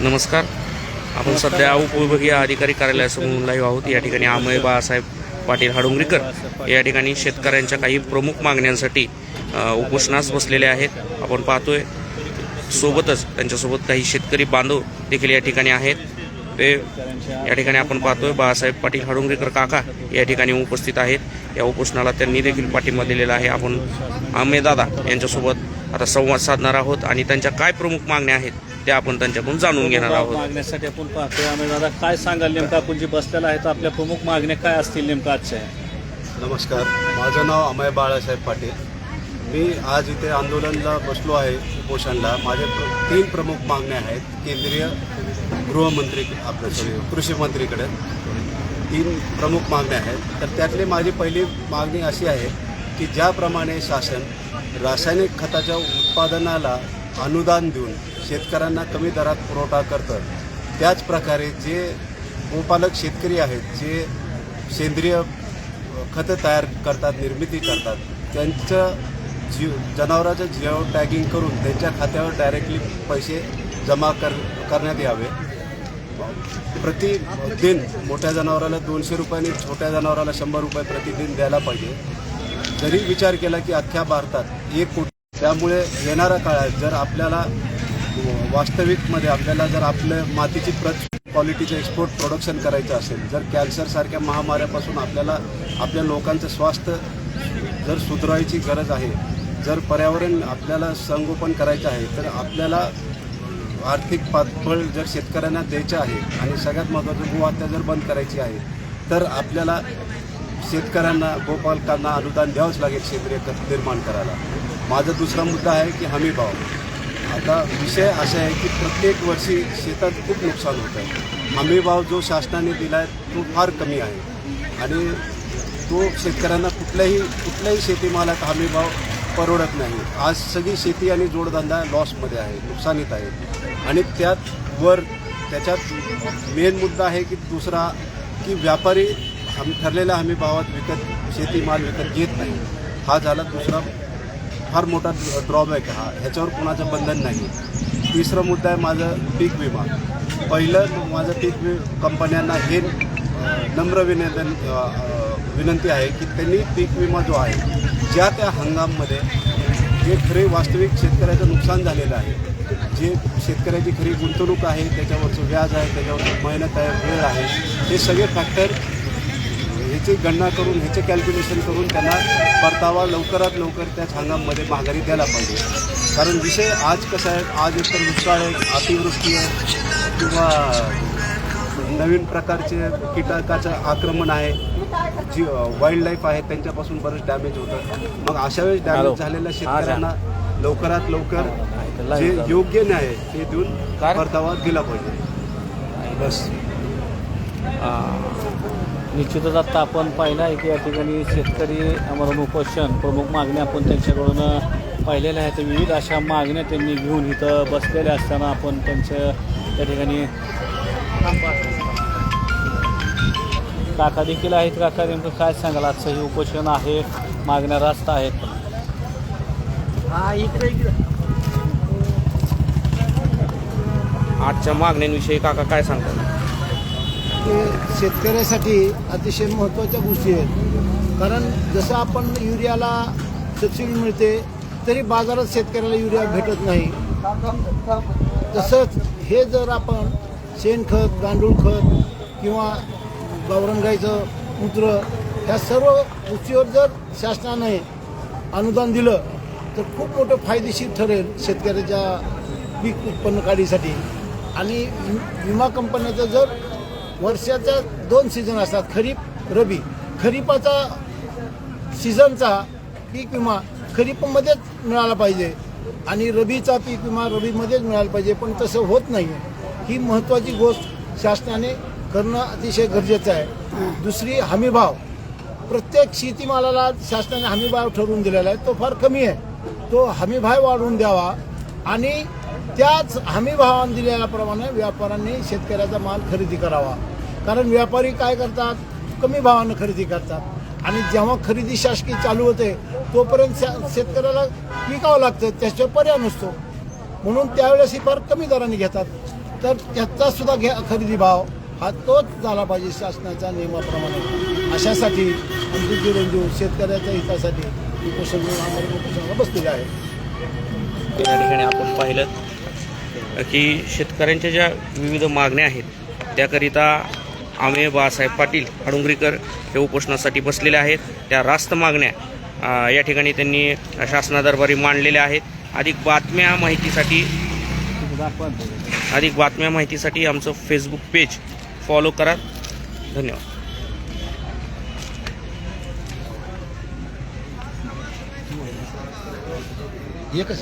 नमस्कार. आपण सध्या उपविभागीय अधिकारी कार्यालयासमोर लाईव्ह आहोत. या ठिकाणी अमय बाळासाहेब पाटील हाडुंगरीकर या ठिकाणी शेतकऱ्यांच्या काही प्रमुख मागण्यांसाठी उपोषणास बसलेले आहेत. आपण पाहतोय सोबतच त्यांच्यासोबत काही शेतकरी बांधव देखील या ठिकाणी आहेत. ते या ठिकाणी आपण पाहतोय बाळासाहेब पाटील हाडुंगरीकर काका या ठिकाणी उपस्थित आहेत. या उपोषणाला त्यांनी देखील पाठिंबा दिलेला आहे. आपण अमेय दादा यांच्यासोबत आता संवाद साधणार आहोत आणि त्यांच्या काय प्रमुख मागण्या आहेत त्या आपण त्यांच्याकडून जाणून घेणार आहोत. मागण्यासाठी आपण पाहतोय. आम्ही दादा काय सांगाल नेमकं? आपण जे बसलेलं आहे तर आपल्या प्रमुख मागण्या काय असतील नेमकं आजच्या? नमस्कार. माझं नाव अमय बाळासाहेब पाटील. मी आज इथे आंदोलनला बसलो आहे उपोषणला. माझे प्र- तीन प्रमुख मागण्या आहेत. केंद्रीय गृहमंत्री आपलं सॉरी कृषी मंत्रीकडे तीन प्रमुख मागण्या आहेत. तर त्यातली माझी पहिली मागणी अशी आहे की ज्याप्रमाणे शासन रासायनिक खताच्या उत्पादनाला अनुदान देऊन शेतकऱ्यांना कमी दरात पुरवठा करतं त्याचप्रकारे जे गोपालक शेतकरी आहेत जे सेंद्रिय खतं तयार करतात निर्मिती करतात त्यांचं जीव जनावरांचं जीव टॅगिंग करून त्यांच्या खात्यावर डायरेक्टली पैसे जमा कर करण्यात यावे. प्रति दिन मोठ्या जनावराला दोनशे रुपयांनी छोट्या जनावराला शंभर रुपये प्रतिदिन द्यायला पाहिजे. जरी विचार केला की अख्ख्या भारतात एक कोटी त्यामुळे येणाऱ्या काळात जर आपल्याला वास्तविकमध्ये आपल्याला जर आपलं मातीची प्रत क्वालिटीचं एक्सपोर्ट प्रोडक्शन करायचं असेल जर कॅन्सरसारख्या महामाऱ्यापासून आपल्याला आपल्या लोकांचं स्वास्थ्य जर सुधारायची गरज आहे जर पर्यावरण आपल्याला संगोपन करायचं आहे तर आपल्याला आर्थिक पाठबळ जर शेतकऱ्यांना द्यायचं आहे आणि सगळ्यात महत्त्वाचं गोहत्या जर बंद करायची आहे तर आपल्याला शेतकऱ्यांना गोपालकांना अनुदान द्यावंच लागेल सेंद्रिय खत निर्माण करायला. माझा दुसरा मुद्दा आहे की हमी भाव. आता विषय असा आहे की प्रत्येक वर्षी शेतात खूप नुकसान होतं आहे. हमी भाव जो शासनाने दिला आहे तो फार कमी आहे. आणि तो शेतकऱ्यांना कुठल्याही कुठल्याही शेतीमालात हमी भाव परवडत नाही. आज सगळी शेती आणि जोडधंदा लॉसमध्ये आहे नुकसानीत आहे. आणि त्यात वर त्याच्यात मेन मुद्दा आहे की दुसरा की व्यापारी हम ठरलेल्या हमी भावात विकत शेतीमाल विकत घेत नाही. हा झाला दुसरा फार मोठा ड्रॉबॅक हा ह्याच्यावर कोणाचं बंधन नाही. तिसरा मुद्दा आहे माझं पीक विमा. पहिलं माझं पीक वि कंपन्यांना हे नम्र विनंतन विनंती आहे की त्यांनी पीक विमा जो आहे ज्या त्या हंगाममध्ये जे खरे वास्तविक शेतकऱ्याचं नुकसान झालेलं आहे जे शेतकऱ्याची खरी गुंतवणूक आहे त्याच्यावरचं व्याज आहे त्याच्यावरचं मेहनत आहे वेळ आहे हे सगळे फॅक्टर ह्याची गणना करून ह्याचे कॅल्क्युलेशन करून त्यांना परतावा लवकरात लवकर त्याच हंगाममध्ये माघारी द्यायला पाहिजे. कारण विषय आज कसा आहे आज एकतर दुष्काळ आहे अतिवृष्टी आहे किंवा नवीन प्रकारचे कीटकाचं आक्रमण आहे जी वाईल्ड लाईफ आहे त्यांच्यापासून बरंच डॅमेज होतं मग अशा वेळेस. डॅमेज झालेल्या शेतकऱ्यांना लवकरात लवकर जे योग्य न्याय ते देऊन परतावा दिला पाहिजे. बस. निश्चितच आता आपण पाहिलं आहे की या ठिकाणी शेतकरी आम्हाला उपोषण प्रमुख मागण्या आपण त्यांच्याकडून पाहिलेल्या आहेत. विविध अशा मागण्या त्यांनी घेऊन इथं बसलेल्या असताना आपण त्यांच्या त्या ठिकाणी काका देखील आहेत. काका नेमकं काय सांगाल? आजचं हे उपोषण आहे मागण्या रास्त आहेत. आजच्या मागण्यांविषयी काका काय सांगतात? ते शेतकऱ्यासाठी अतिशय महत्त्वाच्या गोष्टी आहेत. कारण जसं आपण युरियाला सबसिडी मिळते तरी बाजारात शेतकऱ्याला युरिया भेटत नाही. तसंच हे जर आपण शेणखत गांडूळ खत किंवा गावरंगाईचं मूत्र ह्या सर्व गोष्टीवर जर शासनाने अनुदान दिलं तर खूप मोठं फायदेशीर ठरेल शेतकऱ्याच्या पीक उत्पन्न काढीसाठी. आणि विमा कंपन्याचं जर वर्षाच्या दोन सीझन असतात खरीप रबी. खरीपाचा सीझनचा पीक विमा खरीपमध्येच मिळाला पाहिजे आणि रबीचा पीक विमा रबीमध्येच मिळाला पाहिजे पण तसं होत नाही ही महत्त्वाची गोष्ट शासनाने करणं अतिशय गरजेचं आहे. दुसरी हमीभाव. प्रत्येक शेतीमालाला शासनाने हमीभाव ठरवून दिलेला आहे. तो फार कमी आहे. तो हमीभाव वाढवून द्यावा. आणि त्याच हमीभावाने दिलेल्याप्रमाणे व्यापाऱ्यांनी शेतकऱ्याचा माल खरेदी करावा. कारण व्यापारी काय करतात? कमी भावानं खरेदी करतात. आणि जेव्हा खरेदी शासकीय चालू होते तोपर्यंत शा- शेतकऱ्याला विकावं लागतं त्याशिवाय पर्याय नसतो. म्हणून त्यावेळेस ही फार कमी दराने घेतात. तर त्याचा सुद्धा घ्या खरेदी भाव हा तोच झाला पाहिजे शासनाच्या नियमाप्रमाणे. अशासाठी आमचे चिरंजीव शेतकऱ्याच्या हितासाठी उपोषण आम्हाला उपोषणाला बसलेले आहे या ठिकाणी आपण पाहिलं की शेतकऱ्यांच्या ज्या विविध मागण्या आहेत त्याकरिता आमे बाळासाहेब पाटील हडुंगरीकर हे उपोषणासाठी बसलेले आहेत. त्या रास्त मागण्या या ठिकाणी त्यांनी शासनादरबारी मांडलेल्या आहेत. अधिक बातम्या माहितीसाठी अधिक बातम्या माहितीसाठी आमचं फेसबुक पेज फॉलो करा. धन्यवाद. एकच.